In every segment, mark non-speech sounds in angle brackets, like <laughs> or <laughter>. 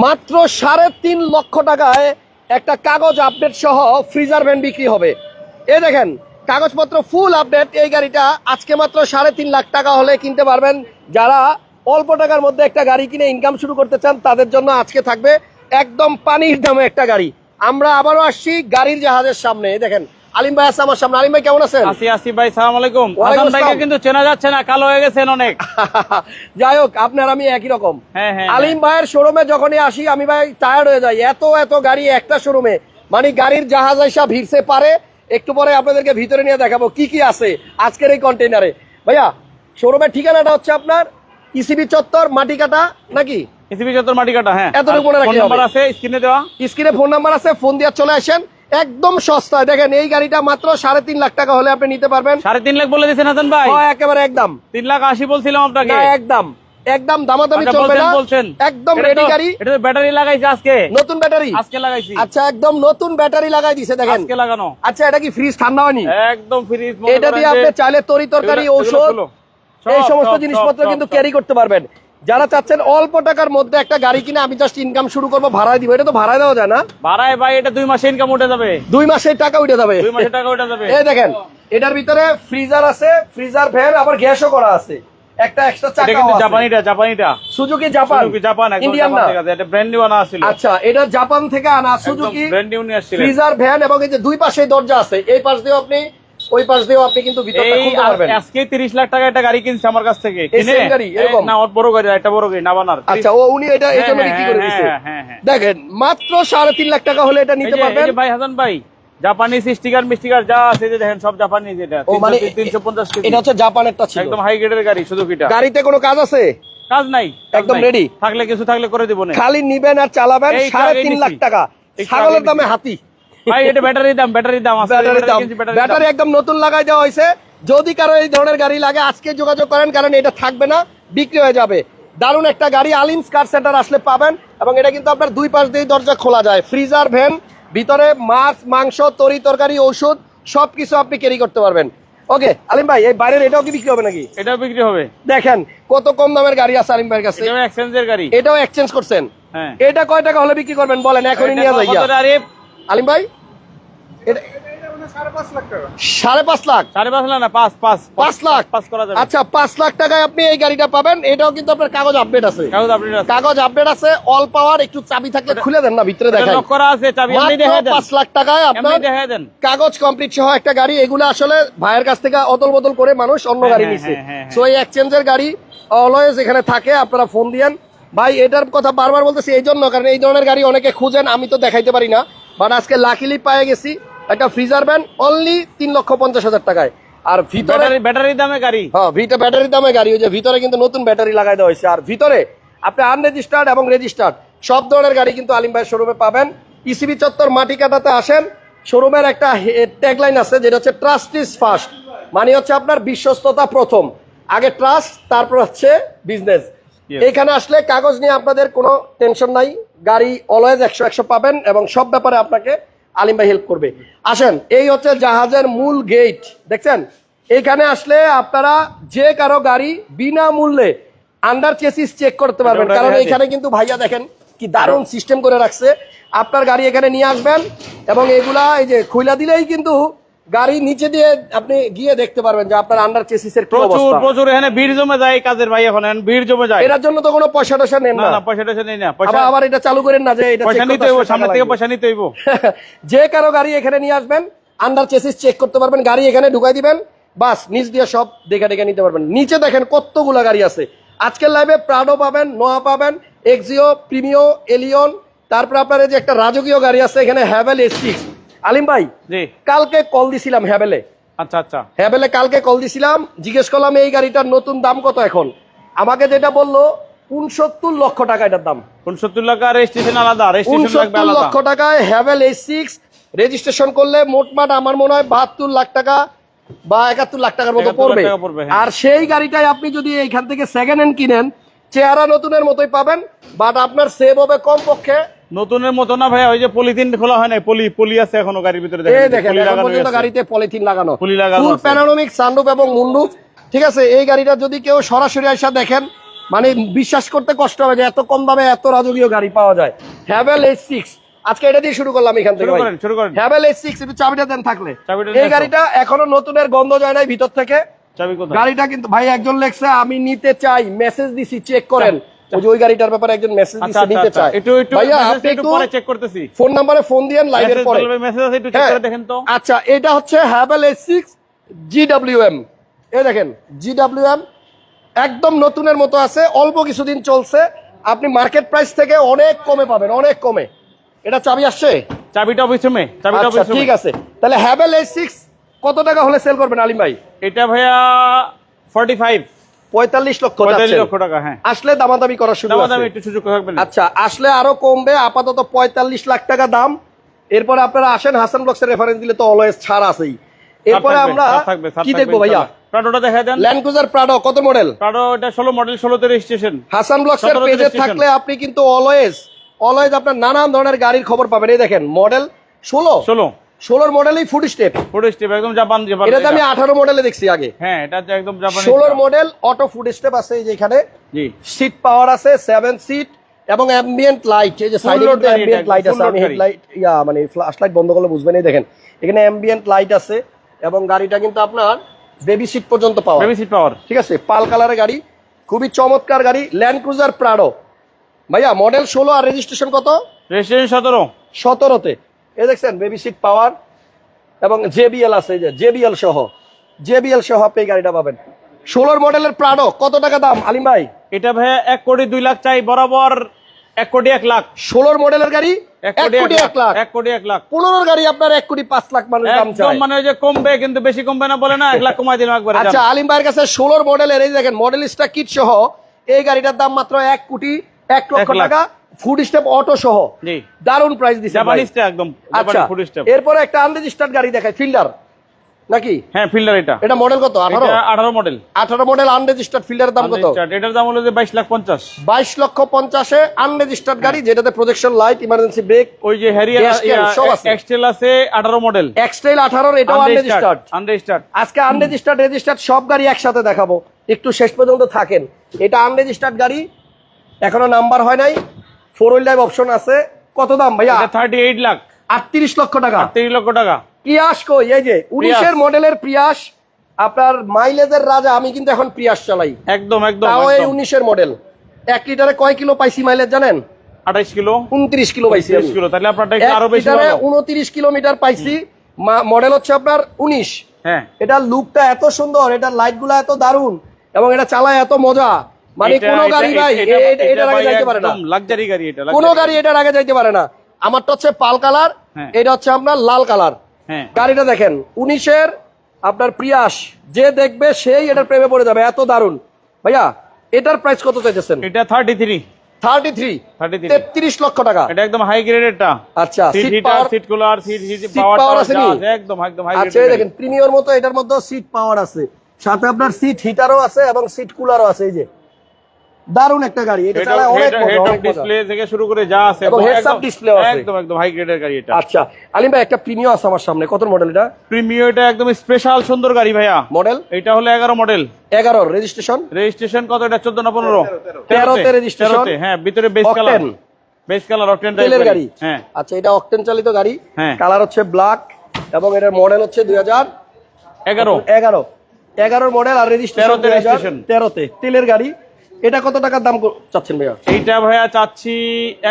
মাত্র সাড়ে তিন লক্ষ টাকায় একটা কাগজ আপডেট সহ ফ্রিজার ভ্যান বিক্রি হবে। এ দেখেন, কাগজপত্র ফুল আপডেট এই গাড়িটা আজকে মাত্র সাড়ে তিন লাখ টাকা হলে কিনতে পারবেন। যারা অল্প টাকার মধ্যে একটা গাড়ি কিনে ইনকাম শুরু করতে চান, তাদের জন্য আজকে থাকবে একদম পানির দামে একটা গাড়ি। আমরা আবারও আসছি গাড়ির জাহাজের সামনে। দেখেন আলিম ভাই আছে আমার সামনে। আলিম ভাই কেমন আছেন? আসি আসি ভাই সালাম আলাইকুম। হাসান ভাইকে কিন্তু চেনা যাচ্ছে না কালো হয়ে গেছেন অনেক। <laughs> যাই হোক আপনার আমি একই রকম। হ্যাঁ হ্যাঁ আলিম ভাইয়ের শোরুমে যখনই আসি আমি ভাই টায়ার্ড হয়ে যাই। এত এত গাড়ি একটা শোরুমে মানে গাড়ির জাহাজ আইসা ভিড়ছে পারে। একটু পরে আপনাদেরকে ভিতরে নিয়ে দেখাবো কি কি আছে আজকের এই কন্টেইনারে ভাইয়া শোরুমের ঠিকানাটা হচ্ছে আপনার ইসিবি চত্বর মাটিকাটা নাকি? ইসিবি চত্বর মাটি কাটা হ্যাঁ। এতটুকু মনে নাম্বার আছে স্ক্রিনে দেওয়া। স্ক্রিনে ফোন নাম্বার আছে ফোন দিয়ে চলে আসেন। একদম সস্তায় দেখেন এই গাড়িটা মাত্র সাড়ে তিন লাখ টাকা হলে আপনি নিতে পারবেন। সাড়ে তিন লাখ বলে দিয়েছেন হাসান ভাই? একেবারে একদম। তিন লাখ আশি বলছিলাম আপনাকে। একদম। একদম দামাদামি আচ্ছা, চলবে না। একদম এটা রেডি গাড়ি। এটা ব্যাটারি লাগাইছে আজকে। নতুন ব্যাটারি। আজকে লাগাইছি। আচ্ছা একদম নতুন ব্যাটারি লাগাই দেখেন। আজকে লাগানো। আচ্ছা এটা কি ফ্রিজ ঠান্ডা হয়নি? একদম ফ্রিজ এটা দিয়ে আপনি চাইলে তরি তরকারি ঔষধ এই সমস্ত জিনিসপত্র কিন্তু ক্যারি করতে পারবেন। যারা চাচ্ছেন অল্প টাকার মধ্যে একটা গাড়ি কিনে আমি জাস্ট ইনকাম শুরু করব ভাড়ায় দিব। এটা তো ভাড়ায় দেওয়া যায় না? ভাড়ায় ভাই এটা দুই মাসে ইনকাম উঠে যাবে। দুই মাসের টাকা উঠে যাবে। দুই মাসে টাকা উঠে যাবে। এই দেখেন এটার ভিতরে ফ্রিজার আছে ফ্রিজার ফ্যান আবার গ্যাসও করা আছে। একটা এক্সট্রা চাকা জাপানিটা জাপানিটা। Suzuki Japan Suzuki Japan Indian না। আছে। এটা ব্র্যান্ড নিউ আনা ছিল আচ্ছা এটা জাপান থেকে আনা সুজুকি ব্র্যান্ড নিউ নিয়ে আসছিল ফ্রিজার ভ্যান এবং এই যে দুই পাশে দরজা আছে এই পাশ দিয়েও আপনি ওই পাশ দিয়েও আপনি কিন্তু ভিতরটা খুলতে পারবেন। আজকে 30 লাখ টাকা একটা গাড়ি কিনছে আমার কাছ থেকে। কিনে? গাড়ি, এরকম? না বড় গাড়ি একটা বড় গাড়ি আচ্ছা ও উনি এটা এই জন্য হ্যাঁ, বিক্রি করে হ্যাঁ, হ্যাঁ। দেখেন মাত্র সাড়ে তিন লাখ টাকা হলে এটা নিতে পারবেন। ভাই হাসান ভাই জাপানিজ স্টিকার মিস্টিকার যা আছে যে দেখেন সব জাপানিজ এটা ও মানে 350 কেজি। এটা হচ্ছে জাপানেরটা ছিল। একদম হাই গ্রেডের গাড়ি শুধু কিটা। গাড়িতে কোনো কাজ আছে? কাজ নাই একদম ready? থাকলে কিছু থাকলে করে দিব না। খালি নিবেন আর চালাবেন এই সাড়ে এই তিন নিছি। লাখ টাকা ছাগলের দামে হাতি। ভাই এটা ব্যাটারি দাম ব্যাটারি দাম আছে দাম। ব্যাটারি একদম নতুন লাগাই দেওয়া হয়েছে। যদি কারও এই ধরনের গাড়ি লাগে আজকে যোগাযোগ করেন কারণ এটা থাকবে না বিক্রি হয়ে যাবে। দারুণ একটা গাড়ি আলিমস কার সেন্টার আসলে পাবেন এবং এটা কিন্তু আপনার দুই পাশ দিয়ে দরজা খোলা যায়। ফ্রিজার ভ্যান ভিতরে মাছ মাংস তরি তরকারি ঔষধ সবকিছু আপনি ক্যারি করতে পারবেন। ওকে আলিম ভাই এই বাইরের এটাও কি বিক্রি হবে নাকি? এটাও বিক্রি হবে। দেখেন কত কম দামের গাড়ি আছে আলিম ভাইয়ের কাছে। এক্সচেঞ্জের গাড়ি। এটাও এক্সচেঞ্জ করছেন। হ্যাঁ। এটা কয় টাকা হলে বিক্রি করবেন? বলেন এখনই নিয়ে যাই আলিম ভাই? সাড়ে পাঁচ লাখ। সাড়ে পাঁচ লাখ না পাঁচ পাঁচ। পাঁচ লাখ? পাঁচ করা যাবে। আচ্ছা পাঁচ লাখ টাকায় আপনি এই গাড়িটা পাবেন। এটাও কিন্তু আপনার কাগজ আপডেট আছে। কাগজ আপনি কাগজ আপডেট আছে অল পাওয়ার একটু চাবি থাকলে খুলে দেন না ভিতরে দেখেন লক করা আছে চাবি আপনি মাত্র দেন। পাঁচ লাখ টাকায় আপনি আপনার দেন। কাগজ কমপ্লিট সহ একটা গাড়ি। এগুলো আসলে ভাইয়ের কাছ থেকে অদল বদল করে মানুষ অন্য হ্যাঁ, গাড়ি হ্যাঁ, নিচ্ছে হ্যাঁ, হ্যাঁ, সো এই এক্সচেঞ্জের গাড়ি অলওয়েজ এখানে থাকে আপনারা ফোন দিয়েন। ভাই এটার কথা বারবার বলতেছি এই জন্য কারণ এই ধরনের গাড়ি অনেকে খুঁজেন আমি তো দেখাইতে পারি না। বাট আজকে লাকিলি পায়ে গেছি। একটা ফ্রিজার ভ্যান অনলি তিন লক্ষ পঞ্চাশ হাজার টাকায়। আর ভিতরে ব্যাটারি দামে গাড়ি? হ্যাঁ ভিটা ব্যাটারি দামে গাড়ি। ওই যে ভিতরে কিন্তু নতুন ব্যাটারি লাগাই দেওয়া হয়েছে। আর ভিতরে আপনি আনরেজিস্টার্ড এবং রেজিস্টার্ড সব ধরনের গাড়ি কিন্তু আলিম ভাই শোরুমে পাবেন। ইসিবি চত্বর মাটি কাটাতে আসেন শোরুমের একটা ট্যাগলাইন আছে যেটা হচ্ছে ট্রাস্ট ইজ ফার্স্ট মানে হচ্ছে আপনার বিশ্বস্ততা প্রথম। আগে ট্রাস্ট তারপর হচ্ছে বিজনেস. এখানে আসলে কাগজ নিয়ে আপনাদের কোনো টেনশন নাই। গাড়ি অলওয়েজ একশো একশো পাবেন এবং সব ব্যাপারে আপনাকে আলিম ভাই হেল্প করবে। আসেন এই হচ্ছে জাহাজের মূল গেট দেখছেন? এখানে আসলে আপনারা যে কারও গাড়ি বিনামূল্যে আন্ডার চেসিস চেক করতে পারবেন। কারণ এখানে কিন্তু ভাইয়া দেখেন কি দারুণ সিস্টেম করে রাখছে। আপনার গাড়ি এখানে নিয়ে আসবেন এবং এগুলা এই যে খুইলা দিলেই কিন্তু গাড়ি নিচে দিয়ে আপনি গিয়ে দেখতে পারবেন যে আপনার আন্ডার চেসিসের কি প্রচুর অবস্থা। প্রচুর। এখানে ভিড় জমে যায় কাজের ভাই এখন। ভিড় জমে যায়। এটার জন্য তো কোনো পয়সা টয়সা নেন না না। পয়সা টয়সা নেই না। পয়সা আবার এটা চালু করেন না যে এটা পয়সা নিতে হইব সামনে থেকে পয়সা নিতে হইব। <laughs> যে কারও গাড়ি এখানে নিয়ে আসবেন আন্ডার চেসিস চেক করতে পারবেন গাড়ি এখানে ঢুকাই দিবেন বাস নিচ দিয়ে সব দেখে দেখে নিতে পারবেন। নিচে দেখেন কতগুলো গাড়ি আছে। আজকের লাইভে প্রাডো পাবেন নোয়া পাবেন এক্সিও প্রিমিও এলিয়ন তারপর আপনার যে একটা রাজকীয় গাড়ি আছে এখানে হ্যাভেল এস সিক্স আলিম ভাই কালকে কল দিছিলাম হ্যাভেলে আচ্ছা আচ্ছা। হ্যাভেলে কালকে কল দিছিলাম জিজ্ঞেস করলাম এই গাড়িটার নতুন দাম কত এখন? আমাকে যেটা বলল উনসত্তর লক্ষ টাকা এটার দাম। উনসত্তর লাখ রেজিস্ট্রেশন আলাদা উনসত্তর লক্ষ টাকায় হ্যাভেল এইচ সিক্স রেজিস্ট্রেশন করলে মোটমাট আমার মনে হয় বাহাত্তর লাখ টাকা বা একাত্তর লাখ টাকার মতো পড়বে, হ্যাঁ। আর সেই গাড়িটাই আপনি যদি এইখান থেকে সেকেন্ড হ্যান্ড কিনেন চেহারা নতুনের মতোই পাবেন বাট আপনার সেভ হবে কমপক্ষে নতুনের মতো না ভাই ওই যে পলিথিন খোলা হয় না পলি পলি আছে এখনও গাড়ির ভিতরে দেখেন, পর্যন্ত গাড়িতে পলিথিন লাগানো। পলি লাগানো ফুল প্যানোরামিক সানরুফ এবং মুন্ডুপ ঠিক আছে? এই গাড়িটা যদি কেউ সরাসরি আসা দেখেন মানে বিশ্বাস করতে কষ্ট হবে যে এত কম দামে এত রাজকীয় গাড়ি পাওয়া যায়। হ্যাভেল এইচ সিক্স আজকে এটা দিয়ে শুরু করলাম এখান থেকে হ্যাভেল এইচ সিক্স একটু চাবিটা দেন থাকলে। এই গাড়িটা এখনও নতুনের গন্ধ যায় নাই ভিতর থেকে। গাড়িটা কিন্তু ভাই একজন লেখছে আমি নিতে চাই। মেসেজ দিছি চেক করেন। ওই ওই গাড়িটার ব্যাপারে একজন মেসেজ আচ্ছা দিছে আচ্ছা নিতে আচ্ছা। একটু একটু ভাইয়া আপনি একটু পরে চেক করতেছি। ফোন নাম্বারে ফোন দিয়েন লাইভের পরে। মেসেজ আছে একটু চেক হ্যাঁ। করে দেখেন তো। আচ্ছা এটা হচ্ছে হ্যাভেল জিডাব্লিউএম এই দেখেন জিডাব্লিউএম একদম নতুনের মতো আছে অল্প কিছুদিন চলছে। আপনি মার্কেট প্রাইস থেকে অনেক কমে পাবেন অনেক কমে। এটা চাবি আসছে? চাবিটা অফিস চাবিটা আচ্ছা ঠিক আছে। তাহলে হ্যাভেল এস সিক্স কত টাকা হলে সেল করবেন আলিম ভাই? এটা ভাইয়া 45 পঁয়তাল্লিশ লক্ষ লক্ষ টাকা হ্যাঁ। আসলে দামাদামি করার সুযোগ দাম আছে। দাম একটু সুযোগ থাকবে আচ্ছা আসলে আরও কমবে আপাতত পঁয়তাল্লিশ লাখ টাকা দাম। এরপরে আপনারা আসেন হাসান ব্লকসের রেফারেন্স দিলে তো অলওয়েজ ছাড় আছেই। এরপরে আমরা কি দেখব ভাইয়া? প্রাডোটা দেখা দেন। প্রাডো কত মডেল প্রাডো এটা 16 মডেল 16 তে রেজিস্ট্রেশন হাসান ব্লকসের পেজে থাকলে আপনি কিন্তু অলওয়েজ অলওয়েজ আপনার নানান ধরনের গাড়ির খবর পাবেন। এই দেখেন মডেল ষোলো। 16 ষোলোর মডেলই ফুড স্টেপ। ফুড স্টেপ একদম জাপান জাপান এটাতে আমি আঠারো মডেলে দেখছি আগে। হ্যাঁ এটা একদম জাপানি ষোলোর মডেল অটো ফুড স্টেপ আছে এই যে এখানে। জি। সিট পাওয়ার আছে সেভেন সিট এবং অ্যাম্বিয়েন্ট লাইট এই যে সাইডে অ্যাম্বিয়েন্ট লাইট আছে আমি। হেডলাইট ইয়া মানে ফ্ল্যাশ লাইট বন্ধ করলে বুঝবেন এই দেখেন। এখানে অ্যাম্বিয়েন্ট লাইট আছে এবং গাড়িটা কিন্তু আপনার বেবি সিট পর্যন্ত পাওয়া বেবি সিট পাওয়ার ঠিক আছে পাল কালারের গাড়ি খুবই চমৎকার গাড়ি ল্যান্ড ক্রুজার প্রাডো ভাইয়া মডেল ষোলো আর রেজিস্ট্রেশন কত? রেজিস্ট্রেশন 17 সতেরোতে। এ দেখছেন বেবি সিট পাওয়ার এবং জেবিএল আছে যে জেবিএল সহ। জেবিএল সহ আপনি গাড়িটা পাবেন। ষোলোর মডেলের প্রাডো কত টাকা দাম? আলিম ভাই? এটা ভাইয়া 1 কোটি 2 লাখ চাই বরাবর 1 কোটি 1 লাখ। ষোলোর মডেলের গাড়ি এক কোটি এক লাখ 1 কোটি 1 লাখ। পনেরোর গাড়ি আপনার এক কোটি পাঁচ লাখ মানুষ দাম চায়। মানে যে কমবে কিন্তু বেশি কমবে না বলে না 1 লাখ কমাই দিলাম একবারে আচ্ছা আলিম ভাইয়ের কাছে ষোলোর মডেলের এই দেখেন মডেল মডেলিস্টা কিট সহ এই গাড়িটার দাম মাত্র এক কোটি এক লক্ষ টাকা। ফুড স্টেপ অটো সহ। জি। দারুণ প্রাইস দিচ্ছে জাপানি স্টে একদম আচ্ছা ফুড স্টেপ এরপরে একটা আনরেজিস্টার্ড গাড়ি দেখায় ফিল্ডার। নাকি? হ্যাঁ ফিল্ডার এটা। এটা মডেল কত? আঠারো? এটা 18 মডেল আঠারো মডেল আনরেজিস্টার্ড ফিল্ডারের দাম কত? এটার দাম হলো যে 22 লাখ 50 বাইশ লক্ষ পঞ্চাশে আনরেজিস্টার্ড গাড়ি যেটাতে প্রজেকশন লাইট ইমার্জেন্সি ব্রেক ওই যে হ্যারিয়ার। এক্সটেল আছে। 18 মডেল এক্সট্রেল আঠারোর এটাও আনরেজিস্টার্ড আনরেজিস্টার্ড আজকে আনরেজিস্টার্ড রেজিস্টার্ড সব গাড়ি একসাথে দেখাবো। একটু শেষ পর্যন্ত থাকেন। এটা আনরেজিস্টার্ড গাড়ি এখনও নাম্বার হয় নাই। ফোর হুইল ড্রাইভ অপশন আছে। কত দাম ভাইয়া? এটা 38 লাখ আটত্রিশ লক্ষ টাকা। 30 লক্ষ টাকা। প্রিয়াস কই? এই যে উনিশের মডেলের প্রিয়াস আপনার মাইলেজের রাজা আমি কিন্তু এখন প্রিয়াস চালাই। একদম একদম তাও এই। উনিশের মডেল এক লিটারে কয় কিলো পাইছি মাইলেজ জানেন? 28 কিলো। উনত্রিশ কিলো পাইছি 30 কিলো তাহলে আরও বেশি উনত্রিশ কিলোমিটার পাইছি। মডেল হচ্ছে আপনার উনিশ। হ্যাঁ। এটার লুকটা এত সুন্দর এটা লাইটগুলা এত দারুণ এবং এটা চালায় এত মজা। মানে কোন গাড়ি ভাই এটার আগে যাইতে পারে না। লাক্সারি গাড়ি এটা কোনো গাড়ি। এটার আগে যাইতে পারে না। আমারটা হচ্ছে পাল কালার হ্যাঁ। এটা হচ্ছে আপনার লাল কালার। হ্যাঁ। গাড়িটা দেখেন উনিশের আপনার প্রিয়াস যে দেখবে সেই এটার প্রেমে পড়ে যাবে এত দারুণ। ভাইয়া এটার প্রাইস কত চাইতেছেন? এটা 33 থার্টি থ্রি 33 তেত্রিশ লক্ষ টাকা। এটা একদম হাই গ্রেডেরটা আচ্ছা seat seat power seat cooler seat power আছে যা একদম একদম হাই আচ্ছা দেখেন প্রিমিয়র মতো এটার মধ্যে সিট পাওয়ার আছে। সাথে আপনার সিট হিটারও আছে এবং সিট কুলারও আছে এই যে। দারুণ একটা গাড়ি এটা চালায় অনেক মজা, হেড ডিসপ্লে থেকে শুরু করে যা আছে এবং heads up একদম- display আছে। একদম একদম হাই গ্রেডের গাড়ি এটা। আচ্ছা আলিম ভাই একটা প্রিমিয় আছে আমার সামনে কত মডেল এটা? প্রিমিয়ার এটা একদম স্পেশাল সুন্দর গাড়ি ভাইয়া। মডেল এটা হলো 11 মডেল এগারো রেজিস্ট্রেশন রেজিস্ট্রেশন কত এটা? 14 না 15 তেরোতে? registration। তেরোতে, হ্যাঁ ভিতরে base colour base colour octane তেলের গাড়ি। হ্যাঁ। আচ্ছা এটা অকটেন চালিত গাড়ি। হ্যাঁ। কালার হচ্ছে ব্ল্যাক এবং এটার মডেল হচ্ছে দুই হাজার 11 এগারো। এগারোর মডেল আর রেজিস্ট্রেশন। তেরোতে। তেলের গাড়ি। এটা কত টাকার দাম চাচ্ছেন ভাইয়া? এইটা ভাইয়া চাচ্ছি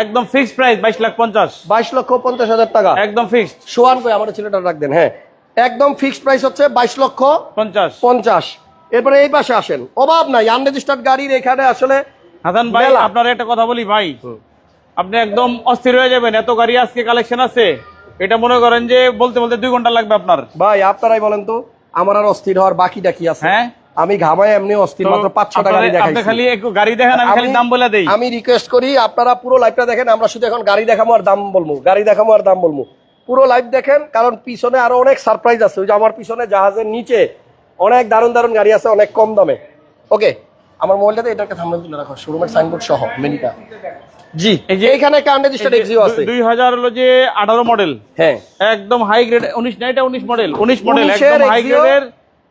একদম ফিক্সড প্রাইস 22 লাখ 50 বাইশ লক্ষ পঞ্চাশ হাজার টাকা। একদম ফিক্সড সোয়ান কই আমার ছেলেটা রাখবেন হ্যাঁ। একদম ফিক্সড প্রাইস হচ্ছে বাইশ লক্ষ 50 পঞ্চাশ। এরপরে এই পাশে আসেন। অভাব নাই আনরেজিস্টার্ড গাড়ির এখানে আসলে হাসান ভাই। আপনার একটা কথা বলি ভাই। আপনি একদম অস্থির হয়ে যাবেন এত গাড়ি আজকে কালেকশন আছে। এটা মনে করেন যে বলতে বলতে দুই ঘণ্টা লাগবে আপনার। ভাই আপনারাই বলেন তো আমার আর অস্থির হওয়ার বাকিটা কি আছে? হ্যাঁ? আমি ঘামায় এমনি অস্থির মাত্র পাঁচ ছটা গাড়ি আপনারা- আপনি খালি গাড়ি দেখেন আমি খালি দাম বলে দেই। আমি রিকোয়েস্ট করি আপনারা পুরো লাইভটা দেখেন আমরা শুধু এখন গাড়ি দেখাবো আর দাম বলব। গাড়ি দেখাবো আর দাম বলব। পুরো লাইভ দেখেন কারণ পিছনে আরও অনেক সারপ্রাইজ আছে। ওই যে আমার পিছনে জাহাজের নিচে অনেক দারুণ দারুণ গাড়ি আছে অনেক কম দামে। ওকে আমার মোবাইলটাতে এটাকে থামলে তুলে রাখো শোরুমের সাইনবোর্ড সহ মেনিটা জি এই যে- এইখানে একটা আনরেজিস্টার্ড এক্সিও আছে। দুই হাজার হলো যে আঠারো মডেল হ্যাঁ। একদম হাই গ্রেড উনিশ না এটা উনিশ মডেল উনিশ মডেল 19 একদম হাই গ্রেডের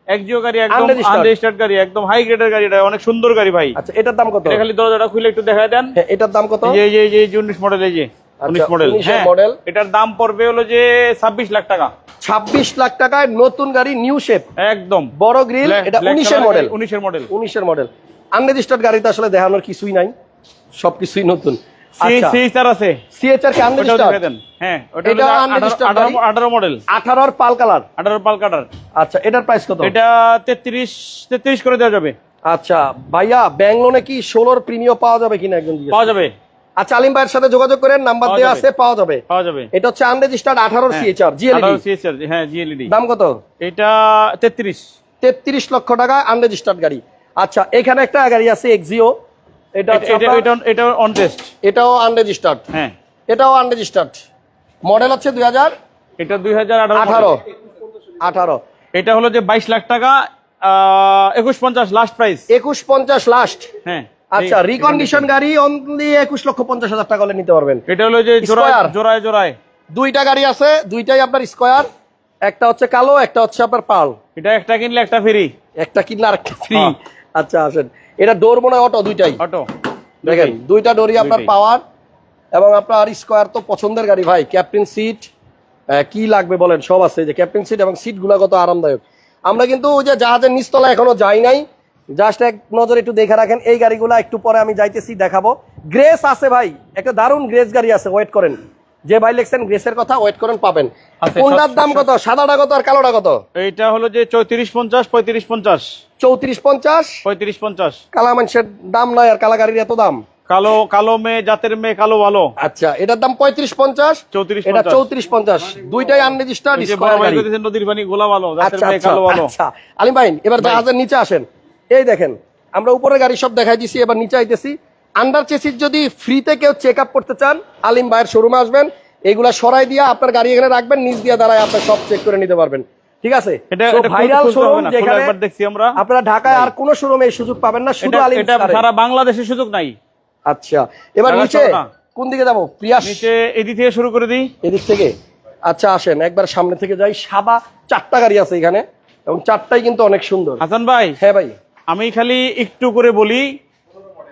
একজিও গাড়ি একদম Unregistered। আনরেজিস্টার্ড গাড়ি একদম হাই গ্রেডের গাড়ি এটা অনেক সুন্দর গাড়ি ভাই। আচ্ছা এটার দাম কত? খালি দরজাটা খুলে একটু দেখায় দেন। হ্যাঁ, এটার দাম কত? এই যে এই মডেল এই যে উনিশ মডেল হ্যাঁ। model। এটার দাম পড়বে হলো যে ছাব্বিশ লাখ টাকা। ছাব্বিশ লাখ টাকায় নতুন গাড়ি নিউ শেপ একদম। বড় গ্রিল এটা মডেল উনিশের মডেল উনিশের মডেল আনরেজিস্টার্ড গাড়িতে আসলে দেখানোর কিছুই নাই। সবকিছুই নতুন। আচ্ছা সিএইচআর আছে। কে দেন। হ্যাঁ ওটা পাল কালার পাল কাটার আচ্ছা এটার প্রাইস কত? এটা তেত্রিশ তেত্রিশ করে দেওয়া যাবে। আচ্ছা ভাইয়া কি পাওয়া যাবে কিনা একজন পাওয়া যাবে। আচ্ছা আলিম ভাইয়ের সাথে যোগাযোগ করেন নাম্বার দেওয়া আছে পাওয়া যাবে। পাওয়া যাবে। এটা হচ্ছে আনরেজিস্টার্ড আঠারোর হ্যাঁ, সিএচআর জিএলডি হ্যাঁ জিএলইডি দাম কত? এটা তেত্রিশ। তেত্রিশ লক্ষ টাকা আনরেজিস্টার্ড গাড়ি। আচ্ছা এখানে একটা গাড়ি আছে এক্সিও এটা এটা আপনার- এটা এটা অন টেস্ট এটাও আনরেজিস্টার্ড হ্যাঁ। এটাও আনরেজিস্টার্ড মডেল হচ্ছে দুই হাজার এটা দুই হাজার আঠারো আঠারো। এটা হলো যে বাইশ লাখ টাকা একুশ পঞ্চাশ লাস্ট প্রাইস একুশ পঞ্চাশ লাস্ট হ্যাঁ আচ্ছা রিকন্ডিশন গাড়ি অনলি একুশ লক্ষ পঞ্চাশ হাজার টাকা হলে নিতে পারবেন। এটা হলো যে জোড়ায়। জোড়ায় দুইটা গাড়ি আছে দুইটাই আপনার স্কোয়ার একটা হচ্ছে কালো একটা হচ্ছে আপনার পাল। এটা একটা কিনলে একটা ফ্রি একটা কিনলে আরেকটা ফ্রি হ্যাঁ। আচ্ছা আসেন। এটা ডোর মনে হয় অটো দুইটাই। অটো দেখেন দুইটা ডোরই আপনার পাওয়ার এবং আপনার স্কোয়ার তো পছন্দের গাড়ি ভাই ক্যাপ্টেন সিট কি লাগবে বলেন সব আছে এই যে ক্যাপ্টেন সিট এবং সিটগুলা কত আরামদায়ক। আমরা কিন্তু ওই যে জাহাজের নিচতলা এখনও যাই নাই। জাস্ট এক নজর একটু দেখে রাখেন এই গাড়িগুলা একটু পরে আমি যাইতেছি দেখাবো। গ্রেস আছে ভাই একটা দারুণ গ্রেস গাড়ি আছে ওয়েট করেন। যে ভাই লিখছেন গ্রেসের কথা ওয়েট করেন পাবেন। কোনটার দাম কত? সাদাটা কত আর কালোটা কত? এইটা হলো যে চৌত্রিশ পঞ্চাশ পঁয়ত্রিশ পঞ্চাশ। চৌত্রিশ পঞ্চাশ? পঁয়ত্রিশ পঞ্চাশ। কালা মানুষের দাম নয় আর কালা গাড়ির এত দাম। কালো কালো মেয়ে জাতের মেয়ে কালো ভালো। আচ্ছা এটার দাম পঁয়ত্রিশ পঞ্চাশ? চৌত্রিশ এটা চৌত্রিশ পঞ্চাশ। দুইটাই আনরেজিস্টার্ড নদীর পানি গোলা ভালো আচ্ছা আচ্ছা ভালো। আচ্ছা। আলিম ভাই এবার জাহাজের নিচে আসেন। এই দেখেন আমরা উপরে গাড়ি সব দেখাই দিছি এবার নিচে আইতেছি। আন্ডার চেসিস যদি ফ্রিতে কেউ চেক আপ করতে চান আলিম ভাইয়ের শোরুমে আসবেন এগুলা সরাই দিয়ে আপনার গাড়ি এখানে রাখবেন নিচ দিয়ে দাঁড়ায় আপনার সব চেক করে নিতে পারবেন। ঠিক আছে? এটা ভাইরাল শোরুম যেখানে দেখছি আমরা। আপনারা ঢাকায় আর কোনো শোরুমে এই সুযোগ পাবেন না শুধু আলিম এটা সারা বাংলাদেশের সুযোগ নাই। আচ্ছা এবার নিচে কোন দিকে যাব? প্রিয়াস। নিচে এদিক থেকে শুরু করে দিই। এদিক থেকে? আচ্ছা আসেন একবার সামনে থেকে যাই। সাদা চারটা গাড়ি আছে এখানে এবং চারটাই কিন্তু অনেক সুন্দর। হাসান ভাই হ্যাঁ ভাই। আমি খালি একটু করে বলি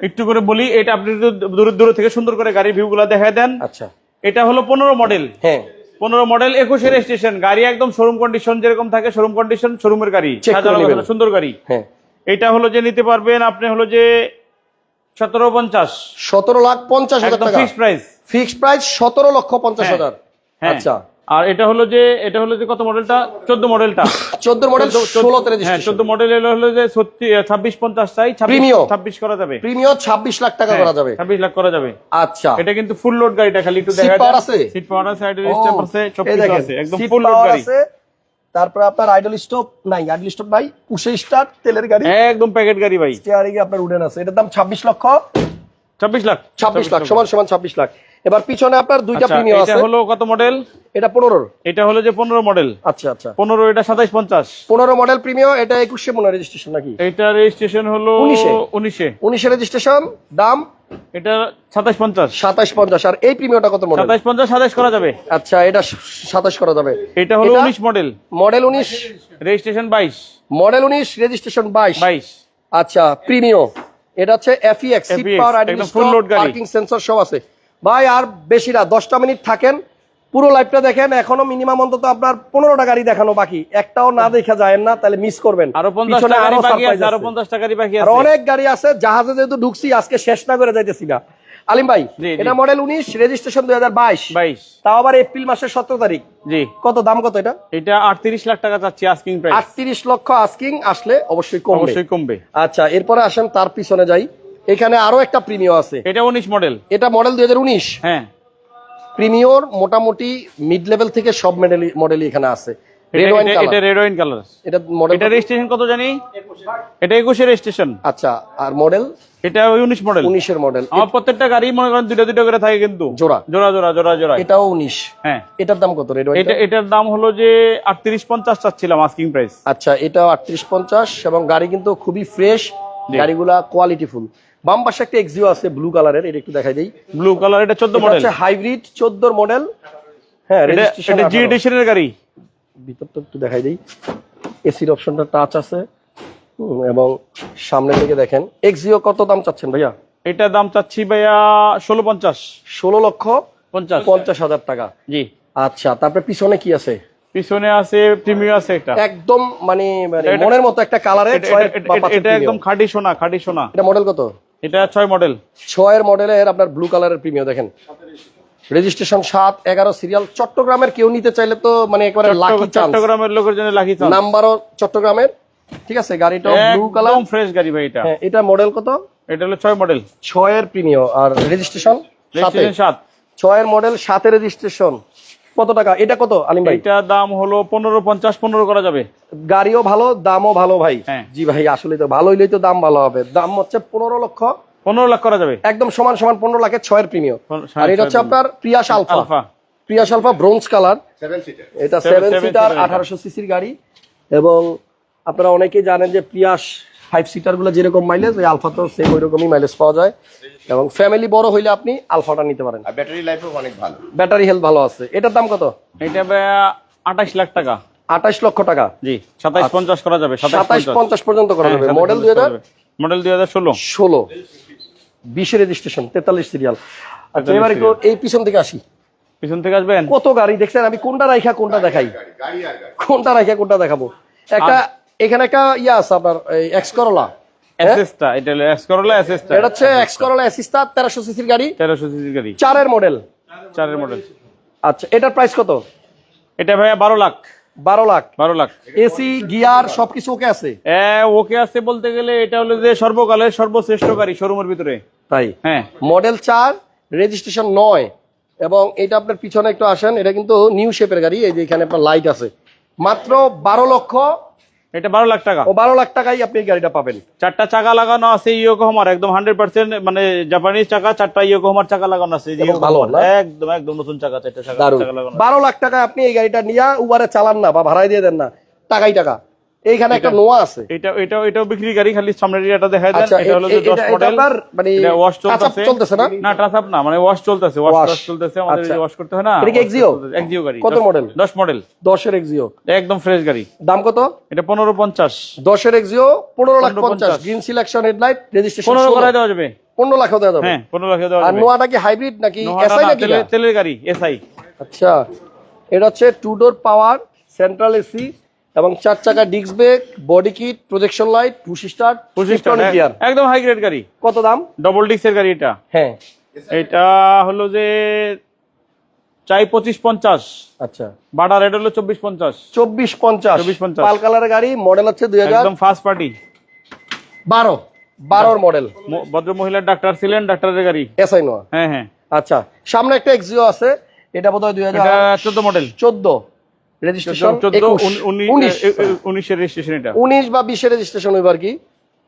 একটু করে বলি এটা আপনি একটু দূর দূর থেকে সুন্দর করে গাড়ির ভিউ গুলা দেখায় দেন। আচ্ছা। এটা হলো পনেরো মডেল হ্যাঁ। পনেরো মডেল একুশের স্টেশন গাড়ি একদম শোরুম কন্ডিশন যেরকম থাকে শোরুম কন্ডিশন শোরুমের গাড়ি। সুন্দর গাড়ি। হ্যাঁ। এটা হলো যে নিতে পারবেন আপনি হলো যে সতেরো পঞ্চাশ। সতেরো লাখ পঞ্চাশ হাজার ফিক্সড প্রাইস ফিক্সড প্রাইস সতেরো লক্ষ পঞ্চাশ হ্যাঁ। হাজার। হ্যাঁ। আচ্ছা। আর এটা হলো যে এটা হলো যে কত মডেলটা? চোদ্দ মডেলটা। চোদ্দ মডেল ষোলোতে হ্যাঁ রেজিস্ট্রেশন চোদ্দ মডেল এলো হলো যে ছাব্বিশ পঞ্চাশ চাই Premium। ছাব্বিশ করা যাবে। প্রিমিয়ার ছাব্বিশ লাখ টাকা করা যাবে। ছাব্বিশ লাখ করা যাবে। আচ্ছা। এটা কিন্তু ফুল লোড গাড়িটা খালি একটু দেখা আছে? সিট পাওয়ার আছে সাইড ও, আছে সব কিছু আছে একদম ফুল লোড গাড়ি। তারপরে আপনার আইডল স্টপ নাই আইডল স্টপ নাই পুষে স্টার্ট তেলের গাড়ি। একদম প্যাকেট গাড়ি ভাই। স্টিয়ারিং আপনার উডেন আছে এটার দাম ছাব্বিশ লক্ষ। ছাব্বিশ লাখ। ছাব্বিশ লাখ সমান সমান ছাব্বিশ লাখ। এবার পিছনে আপনার দুইটা আচ্ছা, প্রিমিয়াম এটা আছে। হলো কত মডেল এটা পনেরোর। এটা হলো যে পনেরো মডেল আচ্ছা আচ্ছা। পনেরো এটা সাতাইশ পঞ্চাশ। পনেরো মডেল প্রিমিয়াম এটা একুশে মনে রেজিস্ট্রেশন নাকি? এটা রেজিস্ট্রেশন হলো উনিশে। উনিশে। উনিশে রেজিস্ট্রেশন দাম? এটা সাতাইশ পঞ্চাশ। সাতাশ পঞ্চাশ। আর এই প্রিমিয়ামটা কত মডেল সাতাইশ পঞ্চাশ সাতাইশ করা যাবে। আচ্ছা এটা সাতাশ করা যাবে। এটা হলো এটা? উনিশ মডেল মডেল উনিশ। রেজিস্ট্রেশন বাইশ। মডেল উনিশ রেজিস্ট্রেশন বাইশ। বাইশ। আচ্ছা প্রিমিয়াম এটা হচ্ছে এফইএক্স সিট পাওয়ার গাড়ি। পার্কিং সেন্সর সব আছে। ভাই আর বেশি না দশটা মিনিট থাকেন পুরো লাইভটা দেখেন এখনও মিনিমাম অন্তত আপনার পনেরোটা গাড়ি দেখানো বাকি। একটাও না দেখা যায় না তাহলে মিস করবেন। আরও বাকি আরও অনেক গাড়ি আছে জাহাজে যেহেতু ঢুকছি আজকে শেষ না করে যাইতেছি না। আলিম ভাই। এটা মডেল উনিশ রেজিস্ট্রেশন দুই হাজার বাইশ। বাইশ। তাও আবার এপ্রিল মাসের সতেরো তারিখ। জি। কত দাম কত এটা? এটা আটত্রিশ লাখ টাকা চাচ্ছি আস্কিং আটত্রিশ লক্ষ আস্কিং আসলে অবশ্যই কমবে। অবশ্যই কমবে। আচ্ছা এরপরে আসেন তার পিছনে যাই। এখানে আরও একটা প্রিমিয় আছে। এটা উনিশ মডেল এটা মডেল দুই হাজার উনিশ। হ্যাঁ। প্রিমিয়র মোটামুটি মিড লেভেল থেকে সব মডেল মডেলই এখানে আছে। রেড এটা- ওয়াইন এটা- এটা কালার রেড ওয়াইন কালার এটা মডেল এটা রেজিস্ট্রেশন কত জানি? এটা রেজিস্ট্রেশন আচ্ছা আর মডেল এটা ওই উনিশ মডেল উনিশের মডেল আমার প্রত্যেকটা গাড়ি মনে করেন দুটা দুটা করে থাকে কিন্তু। জোড়া। জোড়া জোড়া জোড়া জোড়া। এটাও উনিশ। হ্যাঁ। এটার দাম কত? রেড ওয়াইন এটা এটার দাম হলো যে আটত্রিশ পঞ্চাশ চাচ্ছিলাম আস্কিং প্রাইস আচ্ছা এটাও আটত্রিশ পঞ্চাশ এবং গাড়ি কিন্তু খুবই ফ্রেশ গাড়িগুলা কোয়ালিটিফুল বাম পাশে একটা এক্সিও আছে ব্লু কালারের এটা একটু দেখাই দিই। ব্লু কালার এটা চোদ্দ এটা মডেল হচ্ছে হাইব্রিড চোদ্দোর মডেল হ্যাঁ রেজিস্ট্রেশন এটা জি এডিশনের গাড়ি। ভিতরটা একটু দেখাই দিই। এসির অপশনটা টাচ আছে। এবং সামনে থেকে দেখেন এক্সিও কত দাম চাচ্ছেন ভাইয়া? এটা দাম চাচ্ছি ভাইয়া ষোলো পঞ্চাশ। ষোলো লক্ষ পঞ্চাশ। পঞ্চাশ হাজার টাকা। জি। আচ্ছা তারপরে পিছনে কি আছে? পিছনে আছে প্রিমিয়াম আছে একটা। একদম মানে মানে মনের মতো একটা কালারে এটা একদম খাঁটি সোনা খাঁটি সোনা। এটা মডেল কত? এটা ছয় মডেল ছয়ের মডেলের আপনার ব্লু কালারের প্রিমিয়াম দেখেন। রেজিস্ট্রেশন সাত এগারো সিরিয়াল চট্টগ্রামের কেউ নিতে চাইলে তো মানে একবারে লাকি চান্স চট্টগ্রামের লোকের জন্য লাখি চান্স নাম্বারও চট্টগ্রামের। ঠিক আছে গাড়িটা ব্লু কালার একদম ফ্রেশ গাড়ি ভাই এটা। হ্যাঁ এটা মডেল কত? এটা হলো ছয় মডেল ছয়ের প্রিমিয়াম আর রেজিস্ট্রেশন সাথে রেজিস্ট্রেশন সাত। ছয়ের মডেল সাথে রেজিস্ট্রেশন কত টাকা? এটা কত আলিম ভাই? এটা দাম হলো পনেরো পঞ্চাশ পনেরো করা যাবে। গাড়িও ভালো দামও ভালো ভাই। হ্যাঁ। জি ভাই আসলে তো ভালো হইলেই তো দাম ভালো হবে। দাম হচ্ছে পনেরো লক্ষ। পনেরো লাখ করা যাবে। একদম সমান সমান পনেরো লাখের ছয়ের প্রিমিয়াম। আর এটা হচ্ছে আপনার Prius Alpha Alpha Prius Alpha bronze colour এটা সেভেন সিটার। আঠারোশো সিসির গাড়ি। এবং আপনারা অনেকেই জানেন যে প্রিয়াস ফাইভ সিটারগুলো যেরকম মাইলেজ ওই আলফা তো সেম ওই রকমই মাইলেজ পাওয়া যায়। এবং ফ্যামিলি বড় হইলে আপনি আলফাটা নিতে পারেন। আর ব্যাটারি লাইফও অনেক ভালো। ব্যাটারি হেলথ ভালো আছে। এটার দাম কত? এটা আঠাশ লাখ টাকা। আঠাশ লক্ষ টাকা। জি সাতাইশ পঞ্চাশ করা যাবে আচ্ছা। সাতাইশ পঞ্চাশ। পর্যন্ত করা যাবে। মডেল দুই হাজার মডেল দুই হাজার ষোলো। ষোলো। বিশে রেজিস্ট্রেশন তেতাল্লিশ সিরিয়াল আচ্ছা 43 এবার একটু এই পিছন থেকে আসি। পিছন থেকে আসবেন? কত গাড়ি? দেখছেন আমি কোনটা রাইখা কোনটা দেখাই? গাড়ি আর গাড়ি কোনটা রাইখা কোনটা দেখাবো? একটা এখানে একটা ইয়া আছে আপনার এক্স করলা অ্যাসেসটা এটা হলো এক্স করোলা অ্যাসেসটা এটা হচ্ছে এক্স করলা অ্যাসিস্টা তেরোশো সিসির গাড়ি। তেরোশো সিসির গাড়ি। চারের মডেল চারের মডেল আচ্ছা এটার প্রাইস কত? এটা ভাইয়া বারো লাখ। বারো লাখ। বারো লাখ। এসি গিয়ার সবকিছু ওকে আছে? এ, ওকে আছে বলতে গেলে এটা হলো যে সর্বকালের সর্বশ্রেষ্ঠ গাড়ি শোরুমের ভিতরে। তাই? হ্যাঁ। মডেল চার রেজিস্ট্রেশন নয়। এবং এটা আপনার পিছনে একটু আসেন এটা কিন্তু নিউ শেপের গাড়ি এই যে এখানে আপনার লাইট আছে। মাত্র বারো লক্ষ এটা বারো লাখ টাকা। ও বারো লাখ টাকাই আপনি গাড়িটা পাবেন। চারটা চাকা লাগানো আছে ইয়োকোহামার একদম হান্ড্রেড পার্সেন্ট মানে জাপানিজ চাকা চারটা ইয়োকোহামার চাকা লাগানো আছে? একদম একদম নতুন চাকা চারটা চাকা চাকা লাগানো বারো লাখ টাকা আপনি এই গাড়িটা নিয়ে উবারে চালান না বা ভাড়ায় দিয়ে দেন না। টাকাই টাকা। এইখানে একটা নোয়া আছে। এটা এটা এটাও বিক্রি গাড়ি খালি সামনের এটা দেখাই দেন আচ্ছা এটা হলো যে 10 এটা- এটা মডেল মানে ওয়াশ চলতেছে। চলতেছে না? না টাচ আপ না মানে ওয়াশ চলতেছে ওয়াশ চলতেছে আমাদের আচ্ছা। ওয়াশ করতে হয় না? এটা কি Exio? এক্সিও গাড়ি। কত model? 10 মডেল দশের এক্সিও একদম ফ্রেশ গাড়ি। দাম কত? এটা 15 50 দশের এক্সিও পনেরো লাখ 15 পঞ্চাশ। পঞ্চাশ। গ্রিন সিলেকশন হেডলাইট রেজিস্ট্রেশন 15 করায় দেওয়া যাবে। পনেরো লাখ দেওয়া যাবে। হ্যাঁ 15 লাখ দেওয়া আর নোয়াটা কি হাইব্রিড নাকি এসআই নাকি? তেলের গাড়ি এসআই আচ্ছা এটা হচ্ছে two door power central AC এবং চার চাকা disc brake body kit projection light push start gear একদম হাই গ্রেড গাড়ি। কত দাম? ডবল ডিক্সের গাড়ি এটা। হ্যাঁ। এটা হলো যে চাই পঁচিশ পঞ্চাশ। আচ্ছা। বাটা রেট হলো চব্বিশ পঞ্চাশ। চব্বিশ পঞ্চাশ। 2450 পাল কালারের গাড়ি মডেল হচ্ছে দুই হাজার একদম ফার্স্ট পার্টি বারো। বারোর মডেল ভদ্র মহিলার ডাক্তার ছিলেন ডাক্তারের গাড়ি। এসআই নোয়া হ্যাঁ হ্যাঁ। আচ্ছা। সামনে একটা এক্সিও আছে। এটা বোধ হয় দুই এটা হাজার চোদ্দ মডেল চোদ্দ। রেজিস্ট্রেশন রেজিস্ট্রেশন এটা। বা রেজিস্ট্রেশন কি?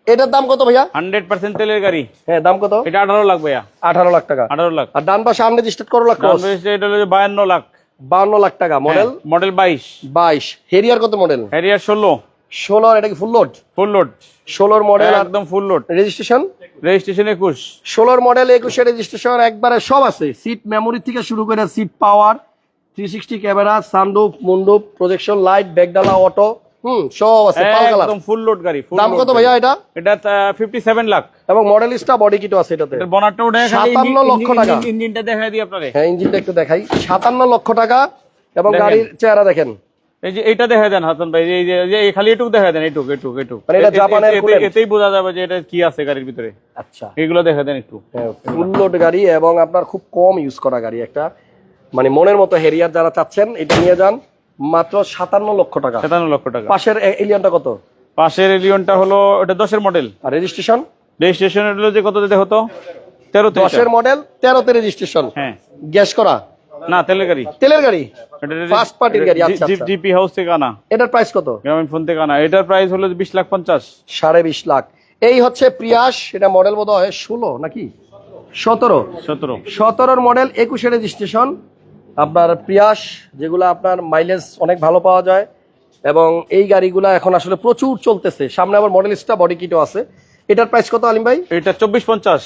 এটার দাম কত ভাইয়া? হান্ড্রেড পার্সেন্ট তেলের গাড়ি। হ্যাঁ দাম কত? এটা আঠারো লাখ ভাইয়া। আঠারো লাখ টাকা। আঠারো লাখ। আর ডান পাশে আনরেজিস্টার্ড করো লাখ এটা হলো লাখ। বাউন্ন লাখ টাকা। মডেল? মডেল বাইশ। বাইশ। হেরিয়ার কত মডেল? ষোলো। ষোলোর এটা কি ফুল লোড ফুল লোড ষোলোর মডেল একদম ফুল লোড রেজিস্ট্রেশন? রেজিস্ট্রেশন একুশ। ষোলোর মডেল একুশে রেজিস্ট্রেশন একবারে সব আছে। সিট মেমোরি থেকে শুরু করে seat power three sixty camera sunroof মুন্ডুপ projection light ব্যাকডালা অটো হুম সব আছে পাল কালার একদম ফুল লোড গাড়ি দাম কত ভাইয়া এটা? এটা ফিফটি সেভেন লাখ এবং মডেলিস্টা বডি কিটও আছে এটাতে। এটার বনারটা উঠে সাতান্ন লক্ষ টাকা। ইঞ্জিনটা দেখাই দিই আপনারে। হ্যাঁ ইঞ্জিনটা একটু দেখাই। সাতান্ন লক্ষ টাকা এবং গাড়ির চেহারা দেখেন। এই যে এটা দেখা দেন হাসান ভাই এই যে এই খালি এটুকু দেখা দেন এটুক এটুক এটুক। মানে এটা জাপানের এতে- এতেই বোঝা যাবে যে এটা কি আছে গাড়ির ভিতরে। আচ্ছা। এগুলো দেখা দেন একটু। ফুল লোড গাড়ি এবং আপনার খুব কম ইউজ করা গাড়ি একটা। মানে মনের মতো হেরিয়ার যারা চাচ্ছেন এটা নিয়ে যান। মাত্র সাতান্ন লক্ষ টাকা। সাতান্ন লক্ষ টাকা। পাশের এলিয়নটা কত? পাশের এলিয়নটা হলো ওটা দশের মডেল আর রেজিস্ট্রেশন রেজিস্ট্রেশন হলো যে কত দিতে হতো? তেরোতে দশের মডেল তেরোতে রেজিস্ট্রেশন হ্যাঁ। গ্যাস করা? না তেলের গাড়ি। তেলের গাড়ি? First party র গাড়ি, আচ্ছা, আচ্ছা। জিপি হাউস থেকে আনা। এটার প্রাইস কত? গ্রামীণ ফোন থেকে আনা। এটার প্রাইস হলো বিশ লাখ পঞ্চাশ। সাড়ে বিশ লাখ। এই হচ্ছে প্রিয়াস এটা মডেল বোধ হয় ষোলো নাকি? সতেরো। সতেরো। সতেরোর মডেল একুশে রেজিস্ট্রেশন আপনার প্রিয়াস যেগুলো আপনার মাইলেজ অনেক ভালো পাওয়া যায় এবং এই গাড়িগুলো এখন আসলে প্রচুর চলতেছে। সামনে আবার মডেলিস্টা বডি কিটও আছে। এটার প্রাইস কত আলিম ভাই? এটা চব্বিশ পঞ্চাশ।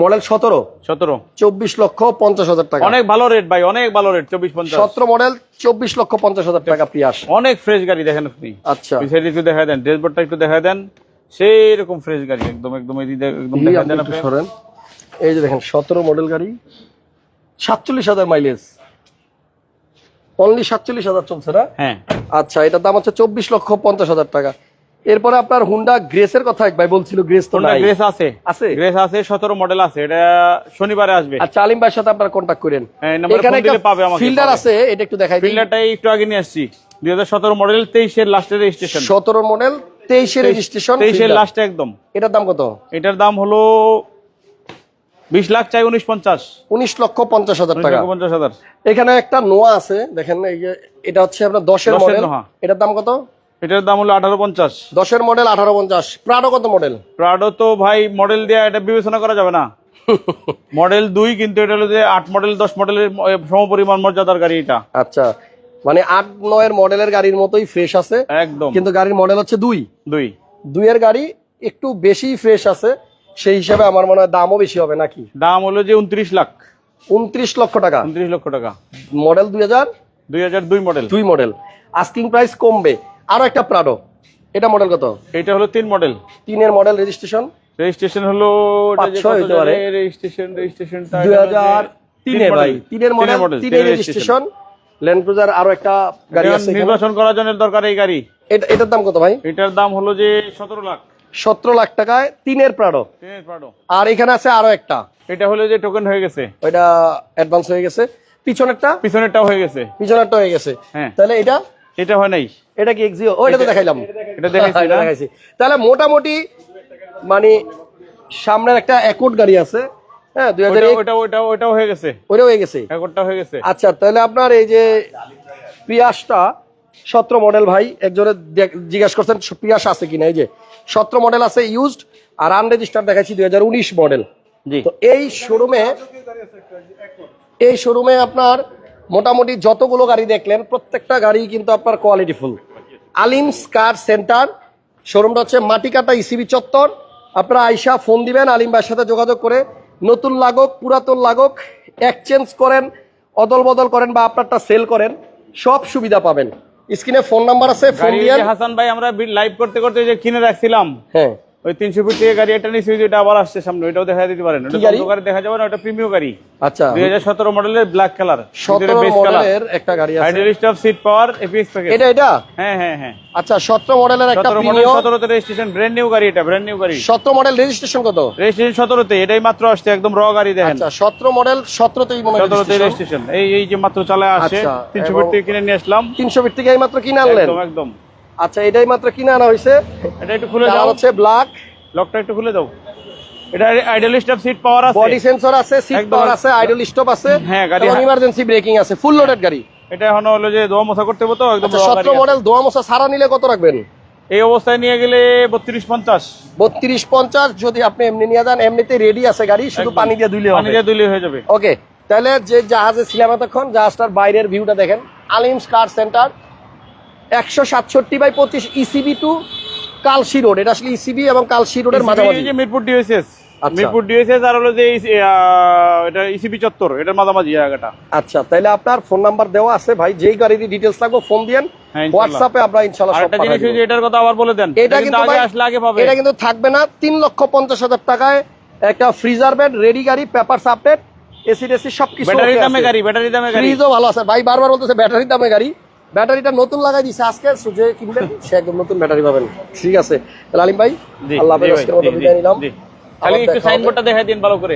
মডেল সতেরো? সতেরো। চব্বিশ লক্ষ পঞ্চাশ হাজার টাকা। অনেক ভালো রেট ভাই অনেক ভালো রেট চব্বিশ পঞ্চাশ। সতেরো মডেল চব্বিশ লক্ষ পঞ্চাশ হাজার টাকা পিয়াস। অনেক ফ্রেশ গাড়ি দেখেন আপনি। আচ্ছা। পিছনে একটু দেখা দেন ড্যাশবোর্ডটা একটু দেখা দেন। সেই রকম ফ্রেশ গাড়ি একদম একদম একদম দেখা দেন আপনি। সরেন। এই যে দেখেন সতেরো মডেল গাড়ি। সাতচল্লিশ হাজার মাইলেজ অনলি সাতচল্লিশ হাজার চলছে না? হ্যাঁ। আচ্ছা এটার দাম হচ্ছে চব্বিশ লক্ষ পঞ্চাশ হাজার টাকা। এরপরে আপনার হুন্ডা গ্রেসের কথা এক ভাই বলছিল গ্রেস তো নাই। গ্রেস আছে। আছে? গ্রেস আছে সতেরো মডেল আছে এটা শনিবারে আসবে। আচ্ছা আলিম ভাইয়ের সাথে আপনারা কন্ট্যাক্ট করেন। হ্যাঁ, এখানে পাবে আমাকে, ফিল্ডার আছে এটা একটু দেখাই দিই। ফিল্ডারটাই একটু আগে নিয়ে আসছি। দুই হাজার সতেরো মডেল তেইশের লাস্টের রেজিস্ট্রেশন সতেরো মডেল তেইশের রেজিস্ট্রেশন তেইশের লাস্টে একদম। এটার দাম কত? এটার দাম হলো বিশ লাখ চাই উনিশ পঞ্চাশ। উনিশ লক্ষ পঞ্চাশ হাজার টাকা। পঞ্চাশ হাজার। এখানে একটা নোয়া আছে দেখেন এই এটা হচ্ছে আপনার দশের দশের মডেল এটার দাম কত? এটার দাম হলো আঠারো পঞ্চাশ। দশের মডেল আঠারো পঞ্চাশ। প্রাডো কত মডেল প্রাডো তো ভাই মডেল দেওয়া এটা বিবেচনা করা যাবে না। <laughs> মডেল দুই কিন্তু এটা হলো যে আট মডেল দশ মডেলের সমপরিমাণ মর্যাদার গাড়ি এটা। আচ্ছা। মানে আট নয়ের মডেলের গাড়ির মতোই ফ্রেশ আছে। একদম। কিন্তু গাড়ির মডেল হচ্ছে দুই। দুই। দুইয়ের গাড়ি একটু বেশি ফ্রেশ আছে। সেই হিসাবে আমার মনে হয় দামও বেশি হবে নাকি? দাম হলো যে উনত্রিশ লাখ। উনত্রিশ লক্ষ টাকা। উনত্রিশ লক্ষ টাকা। মডেল দুই হাজার? দুই হাজার দুই মডেল। দুই মডেল। আস্কিং প্রাইস কমবে। আরও একটা প্রাডো এটা মডেল কত? এটা হলো তিন মডেল তিনের মডেল রেজিস্ট্রেশন রেজিস্ট্রেশন হলো রেজিস্ট্রেশন রেজিস্ট্রেশনটা দুই হাজার তিনের ভাই। তিনের মডেল তিনের রেজিস্ট্রেশন ল্যান্ড ক্রুজার আরও একটা গাড়ি আছে নির্বাচন করার জন্য দরকার এই গাড়ি। এটা- এটার দাম কত ভাই? এটার দাম হলো যে সতেরো লাখ। সতেরো লাখ টাকায় তিনের প্রাডো। আর এখানে আছে আরও একটা। এটা হলো যে টোকেন হয়ে গেছে। ওইটা অ্যাডভান্স হয়ে গেছে। পিছনেরটা? পিছনেরটাও হয়ে গেছে। পিছনেরটা হয়ে গেছে। হ্যাঁ। তাহলে এটা? এটা হয় নাই। এটা কি এক্সিও ও এটা তো দেখাইলাম। এটা দেখাইছি। তাহলে মোটামুটি মানে সামনের একটা একট গাড়ি আছে। হ্যাঁ দুই হাজার ওটা ওটা ওটা ওটাও হয়ে গেছে। ওইটা হয়ে গেছে। একরটা হয়ে গেছে। আচ্ছা তাহলে আপনার এই যে পিয়াসটা সতেরো মডেল ভাই একজনে জিজ্ঞাসা করছেন পিয়াস আছে কিনা? এই যে সতেরো মডেল আছে ইউজড আর আনরেজিস্টার দেখাচ্ছি দুই হাজার উনিশ মডেল তো এই শোরুমে এই শোরুমে আপনার মোটামুটি যতগুলো গাড়ি দেখলেন প্রত্যেকটা গাড়ি কিন্তু আপনার কোয়ালিটি ফুল আলিমস কার সেন্টার শোরুমটা হচ্ছে মাটিকাটা ইসিবি চত্বর। আপনারা আইসা ফোন দিবেন আলিম ভাইয়ের সাথে যোগাযোগ করে। নতুন লাগক পুরাতন লাগক এক্সচেঞ্জ করেন অদল বদল করেন বা আপনারটা সেল করেন সব সুবিধা পাবেন। স্ক্রিনে ফোন নাম্বার আছে ফোন দিয়ে হাসান ভাই আমরা লাইভ করতে করতে যে কিনে রাখছিলাম। হ্যাঁ। ওই তিনশো ফিট থেকে গাড়ি একটা নিচে ওইটা আবার আসছে সামনে ওইটাও দেখা দিতে পারেন। ওটা দেখা যাবে না ওটা প্রিমিয়াম গাড়ি। আচ্ছা। দুই হাজার সতেরো মডেলের ব্ল্যাক কালার সতেরো মডেলের একটা গাড়ি আছে। Hydraulic seat power APS package এটা এটা? হ্যাঁ হ্যাঁ হ্যাঁ। আচ্ছা সতেরো মডেলের একটা মডেল সতেরোতে রেজিস্ট্রেশন ব্র্যান্ড নিউ গাড়ি এটা ব্র্যান্ড নিউ গাড়ি। সতেরো মডেল রেজিস্ট্রেশন কত? রেজিস্ট্রেশন সতেরোতে এটাই মাত্র আসছে একদম র গাড়ি দেখেন। আচ্ছা সতেরো মডেল সতেরোতেই মনে সতেরোতে রেজিস্ট্রেশন এই এই যে মাত্র চালায় আসছে আচ্ছা, তিনশো ফিট থেকে কিনে নিয়ে আসলাম। তিনশো ফিট থেকে এই মাত্র কিনে আনলেন? একদম একদম। আচ্ছা এটাই মাত্র কিনে আনা হয়েছে এটা একটু খুলে দাও। হচ্ছে ব্ল্যাক লকটা একটু খুলে দাও। এটা আইডল স্টপ সিট পাওয়ার আছে। বডি সেন্সর আছে সিট পাওয়ার আছে আইডল স্টপ আছে। হ্যাঁ, গাড়ি ইমার্জেন্সি ব্রেকিং আছে ফুল লোডেড গাড়ি। এটা এখন হলো যে দোয়া মোছা করতে হবে তো একদম আচ্ছা raw গাড়ি সতেরো আছে। মডেল দোয়া মশা সারা নিলে কত রাখবেন? এই অবস্থায় নিয়ে গেলে বত্রিশ পঞ্চাশ। বত্রিশ পঞ্চাশ যদি আপনি এমনি নিয়ে যান এমনিতে রেডি আছে গাড়ি শুধু পানি দিয়ে ধুলে পানি দিয়ে দুলে হয়ে যাবে। ওকে তাহলে যে জাহাজে ছিলাম এতক্ষণ জাহাজটার বাইরের ভিউটা দেখেন। আলিমস কার সেন্টার একশো সাতষট্টি বাই পঁচিশ ইসিবি টু কালশি রোড। এটা আসলে ইসিবি এবং কালশি রোডের মাঝামাঝি। মিরপুর ডিএসএস আচ্ছা। মিরপুর ডিএসএস আর হলো যে এটা ইসিবি চত্বর এটার মাঝামাঝি জায়গাটা। আচ্ছা তাহলে আপনার ফোন নাম্বার দেওয়া আছে ভাই যেই গাড়ির ডিটেলস লাগবে ফোন দিয়েন। হ্যাঁ, হোয়াটসঅ্যাপে আমরা ইনশাল্লাহ সব জিনিস পাঠিয়ে দেব। এটার কথা আবার বলে দেন এটা কিন্তু আগে আসলে আগে পাবে। এটা কিন্তু থাকবে না তিন লক্ষ পঞ্চাশ হাজার টাকায় একটা ফ্রিজার রেডি গাড়ি পেপার আপডেট এসি টেসি সবকিছু ব্যাটারি দামে গাড়ি ব্যাটারি দামে গাড়ি। ফ্রিজও ভালো আছে। ভাই বারবার বলতেছে ব্যাটারি দামে গাড়ি। ব্যাটারিটা নতুন লাগাই দিছে আজকে যে কিনবেন সে একদম নতুন ব্যাটারি পাবেন। ঠিক আছে। তাহলে আলিম ভাই আল্লাহ হাফেজ আজকের মতো বিদায় নিলাম। খালি একটু দেখা হবে। সাইনবোর্ডটা দেখাই দিন ভালো করে।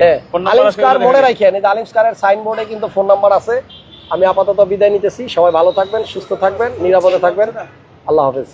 আলিম স্কার মনে রাখেন এই যে আলিম স্কারের সাইনবোর্ডে কিন্তু ফোন নাম্বার আছে। আমি আপাতত বিদায় নিতেছি। সবাই ভালো থাকবেন সুস্থ থাকবেন নিরাপদে থাকবেন। আল্লাহ হাফেজ।